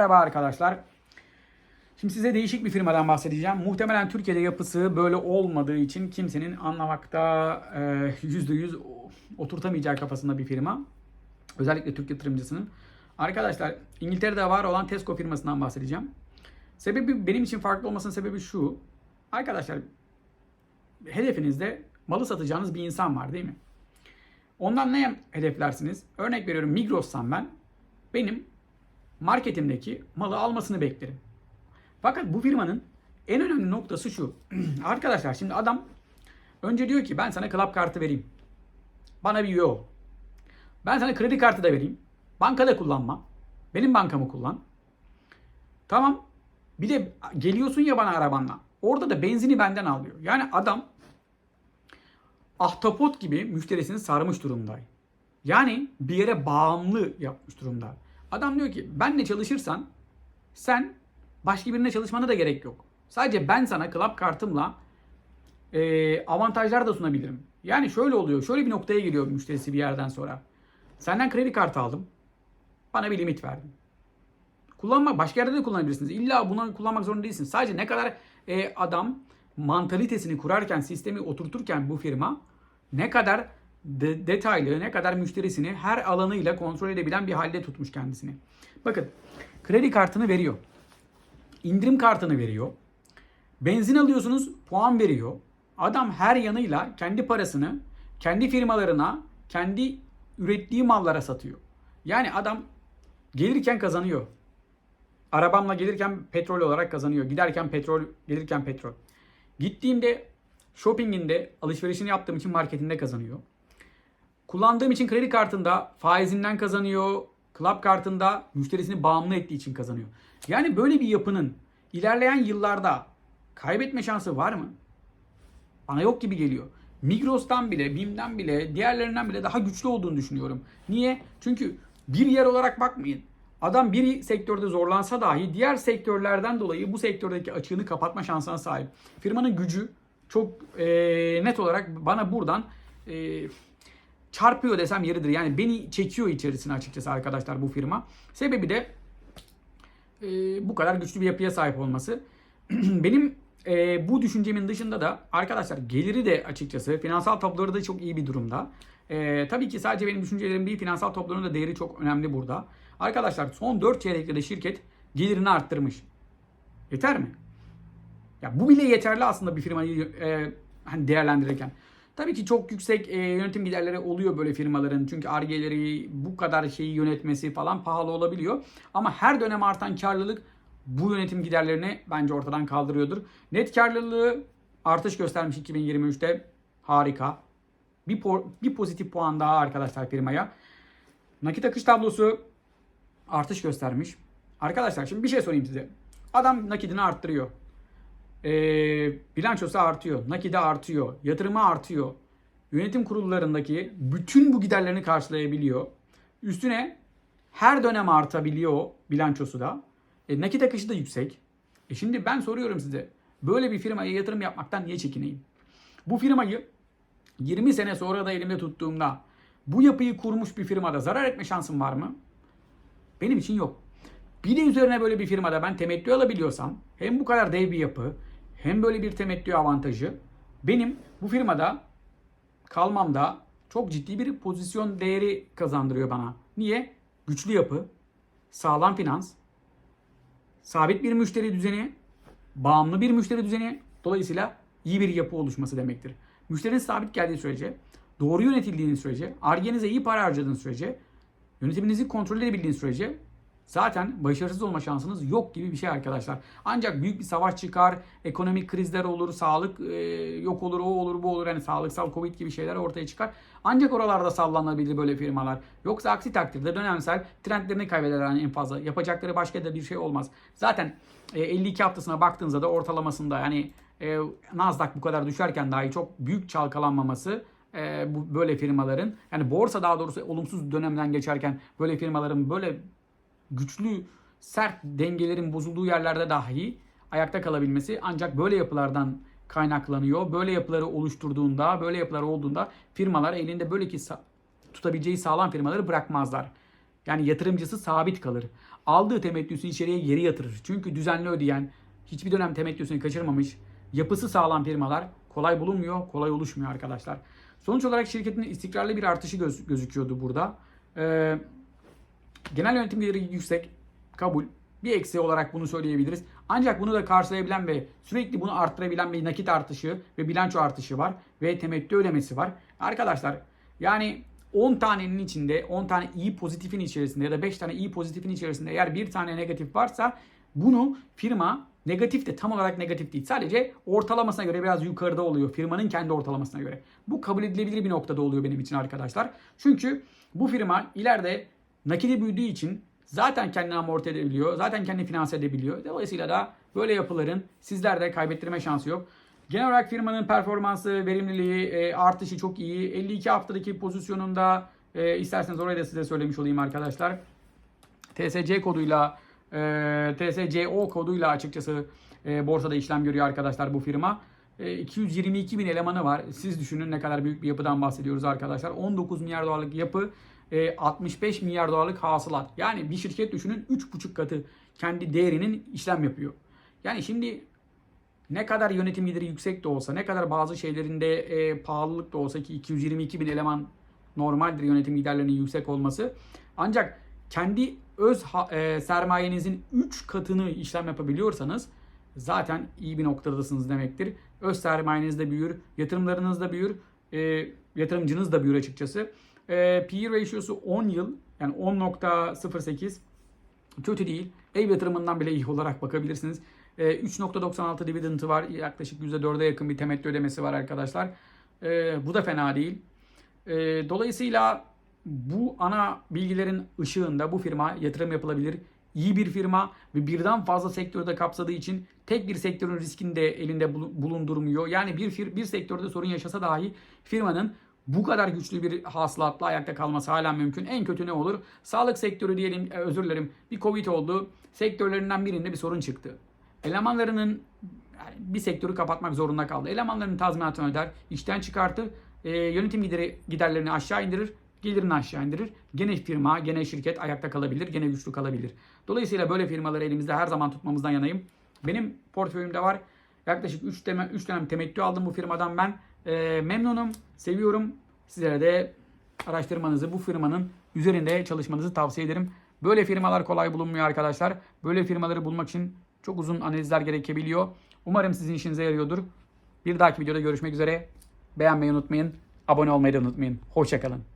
Merhaba arkadaşlar. Şimdi size değişik bir firmadan bahsedeceğim. Muhtemelen Türkiye'de yapısı böyle olmadığı için kimsenin anlamakta e, %100 oturtamayacağı kafasında bir firma. Özellikle Türk yatırımcısının. Arkadaşlar İngiltere'de var olan Tesco firmasından bahsedeceğim. Sebebi benim için farklı olmasının sebebi şu. Arkadaşlar hedefinizde malı satacağınız bir insan var değil mi? Ondan ne hedeflersiniz? Örnek veriyorum Migros'tan ben benim marketimdeki malı almasını beklerim. Fakat bu firmanın en önemli noktası şu. Arkadaşlar şimdi adam önce diyor ki ben sana club kartı vereyim. Bana bir üye. Ben sana kredi kartı da vereyim. Bankada kullanma. Benim bankamı kullan. Tamam. Bir de geliyorsun ya bana arabanla. Orada da benzini benden alıyor. Yani adam ahtapot gibi müşterisini sarmış durumda. Yani bir yere bağımlı yapmış durumda. Adam diyor ki benle çalışırsan sen başka birine çalışmana da gerek yok. Sadece ben sana club kartımla e, avantajlar da sunabilirim. Yani şöyle oluyor. Şöyle bir noktaya geliyor müşterisi bir yerden sonra. Senden kredi kartı aldım. Bana bir limit verdin. Kullanmak başka yerde de kullanabilirsiniz. İlla bunu kullanmak zorunda değilsiniz. Sadece ne kadar e, adam mantalitesini kurarken, sistemi oturturken bu firma ne kadar de- detaylı, ne kadar müşterisini her alanıyla kontrol edebilen bir halde tutmuş kendisini. Bakın kredi kartını veriyor. indirim kartını veriyor. Benzin alıyorsunuz, puan veriyor. Adam her yanıyla kendi parasını kendi firmalarına, kendi ürettiği mallara satıyor. Yani adam gelirken kazanıyor. Arabamla gelirken petrol olarak kazanıyor. Giderken petrol, gelirken petrol. Gittiğimde shoppinginde alışverişini yaptığım için marketinde kazanıyor. Kullandığım için kredi kartında faizinden kazanıyor. Club kartında müşterisini bağımlı ettiği için kazanıyor. Yani böyle bir yapının ilerleyen yıllarda kaybetme şansı var mı? Bana yok gibi geliyor. Migros'tan bile, BİM'den bile, diğerlerinden bile daha güçlü olduğunu düşünüyorum. Niye? Çünkü bir yer olarak bakmayın. Adam bir sektörde zorlansa dahi diğer sektörlerden dolayı bu sektördeki açığını kapatma şansına sahip. Firmanın gücü çok e, net olarak bana buradan e, çarpıyor desem yeridir. Yani beni çekiyor içerisine açıkçası arkadaşlar bu firma. Sebebi de e, bu kadar güçlü bir yapıya sahip olması. Benim e, bu düşüncemin dışında da arkadaşlar geliri de açıkçası finansal tabloları da çok iyi bir durumda. E, tabii ki sadece benim düşüncelerim değil finansal tablonun da değeri çok önemli burada. Arkadaşlar son 4 çeyrekte de şirket gelirini arttırmış. Yeter mi? Ya bu bile yeterli aslında bir firmayı e, hani değerlendirirken. Tabii ki çok yüksek e, yönetim giderleri oluyor böyle firmaların. Çünkü argeleri bu kadar şeyi yönetmesi falan pahalı olabiliyor. Ama her dönem artan karlılık bu yönetim giderlerini bence ortadan kaldırıyordur. Net karlılığı artış göstermiş 2023'te. Harika. Bir, po- bir pozitif puan daha arkadaşlar firmaya. Nakit akış tablosu artış göstermiş. Arkadaşlar şimdi bir şey sorayım size. Adam nakidini arttırıyor. Ee, bilançosu artıyor. Nakide artıyor. Yatırımı artıyor. Yönetim kurullarındaki bütün bu giderlerini karşılayabiliyor. Üstüne her dönem artabiliyor bilançosu da. E, nakit akışı da yüksek. E şimdi ben soruyorum size. Böyle bir firmaya yatırım yapmaktan niye çekineyim? Bu firmayı 20 sene sonra da elimde tuttuğumda bu yapıyı kurmuş bir firmada zarar etme şansım var mı? Benim için yok. Bir de üzerine böyle bir firmada ben temettü alabiliyorsam hem bu kadar dev bir yapı hem böyle bir temettü avantajı benim bu firmada kalmamda çok ciddi bir pozisyon değeri kazandırıyor bana. Niye? Güçlü yapı, sağlam finans, sabit bir müşteri düzeni, bağımlı bir müşteri düzeni dolayısıyla iyi bir yapı oluşması demektir. Müşteriniz sabit geldiği sürece, doğru yönetildiğiniz sürece, argenize iyi para harcadığınız sürece, yönetiminizi kontrol edebildiğiniz sürece zaten başarısız olma şansınız yok gibi bir şey arkadaşlar. Ancak büyük bir savaş çıkar, ekonomik krizler olur, sağlık e, yok olur, o olur, bu olur. Yani sağlıksal covid gibi şeyler ortaya çıkar. Ancak oralarda sallanabilir böyle firmalar. Yoksa aksi takdirde dönemsel trendlerini kaybederler en fazla. Yapacakları başka da bir şey olmaz. Zaten e, 52 haftasına baktığınızda da ortalamasında yani e, Nasdaq bu kadar düşerken dahi çok büyük çalkalanmaması e, bu böyle firmaların yani borsa daha doğrusu olumsuz dönemden geçerken böyle firmaların böyle güçlü sert dengelerin bozulduğu yerlerde dahi ayakta kalabilmesi ancak böyle yapılardan kaynaklanıyor. Böyle yapıları oluşturduğunda, böyle yapılar olduğunda firmalar elinde böyle ki tutabileceği sağlam firmaları bırakmazlar. Yani yatırımcısı sabit kalır. aldığı temettüsünü içeriye geri yatırır. Çünkü düzenli ödeyen, hiçbir dönem temettüsünü kaçırmamış, yapısı sağlam firmalar kolay bulunmuyor, kolay oluşmuyor arkadaşlar. Sonuç olarak şirketin istikrarlı bir artışı göz- gözüküyordu burada. Ee, genel yönetim geliri yüksek, kabul. Bir eksiği olarak bunu söyleyebiliriz. Ancak bunu da karşılayabilen ve sürekli bunu arttırabilen bir nakit artışı ve bilanço artışı var. Ve temettü ödemesi var. Arkadaşlar yani 10 tanenin içinde 10 tane iyi pozitifin içerisinde ya da 5 tane iyi pozitifin içerisinde eğer bir tane negatif varsa bunu firma negatif de tam olarak negatif değil. Sadece ortalamasına göre biraz yukarıda oluyor. Firmanın kendi ortalamasına göre. Bu kabul edilebilir bir noktada oluyor benim için arkadaşlar. Çünkü bu firma ileride nakidi büyüdüğü için zaten kendini amorti edebiliyor. Zaten kendini finanse edebiliyor. Dolayısıyla da böyle yapıların sizlerde kaybettirme şansı yok. Genel olarak firmanın performansı, verimliliği, e, artışı çok iyi. 52 haftadaki pozisyonunda e, isterseniz orayı da size söylemiş olayım arkadaşlar. TSC koduyla e, TSCO koduyla açıkçası e, borsada işlem görüyor arkadaşlar bu firma. E, 222 bin elemanı var. Siz düşünün ne kadar büyük bir yapıdan bahsediyoruz arkadaşlar. 19 milyar dolarlık yapı, e, 65 milyar dolarlık hasılat. Yani bir şirket düşünün 3,5 katı kendi değerinin işlem yapıyor. Yani şimdi ne kadar yönetim gideri yüksek de olsa, ne kadar bazı şeylerinde e, pahalılık da olsa ki 222 bin eleman normaldir yönetim giderlerinin yüksek olması. Ancak kendi öz ha- e, sermayenizin 3 katını işlem yapabiliyorsanız zaten iyi bir noktadasınız demektir. Öz sermayeniz de büyür, yatırımlarınız da büyür, e, yatırımcınız da büyür açıkçası. E, PE ratio'su 10 yıl yani 10.08 kötü değil. Ev yatırımından bile iyi olarak bakabilirsiniz. E, 3.96 dividend'ı var. Yaklaşık %4'e yakın bir temettü ödemesi var arkadaşlar. E, bu da fena değil. E, dolayısıyla bu ana bilgilerin ışığında bu firma yatırım yapılabilir. İyi bir firma ve birden fazla sektörde kapsadığı için tek bir sektörün riskini de elinde bulu- bulundurmuyor. Yani bir fir- bir sektörde sorun yaşasa dahi firmanın bu kadar güçlü bir hasılatla ayakta kalması hala mümkün. En kötü ne olur? Sağlık sektörü diyelim, e, özür dilerim, bir Covid oldu. Sektörlerinden birinde bir sorun çıktı. Elemanlarının yani bir sektörü kapatmak zorunda kaldı. Elemanların tazminatını öder, işten çıkartır, e, yönetim gideri, giderlerini aşağı indirir, gelirini aşağı indirir. Gene firma, gene şirket ayakta kalabilir, gene güçlü kalabilir. Dolayısıyla böyle firmaları elimizde her zaman tutmamızdan yanayım. Benim portföyümde var. Yaklaşık 3 dönem, 3 dönem temettü aldım bu firmadan ben. E, memnunum, seviyorum. Sizlere de araştırmanızı bu firmanın üzerinde çalışmanızı tavsiye ederim. Böyle firmalar kolay bulunmuyor arkadaşlar. Böyle firmaları bulmak için çok uzun analizler gerekebiliyor. Umarım sizin işinize yarıyordur. Bir dahaki videoda görüşmek üzere. Beğenmeyi unutmayın. Abone olmayı da unutmayın. Hoşçakalın.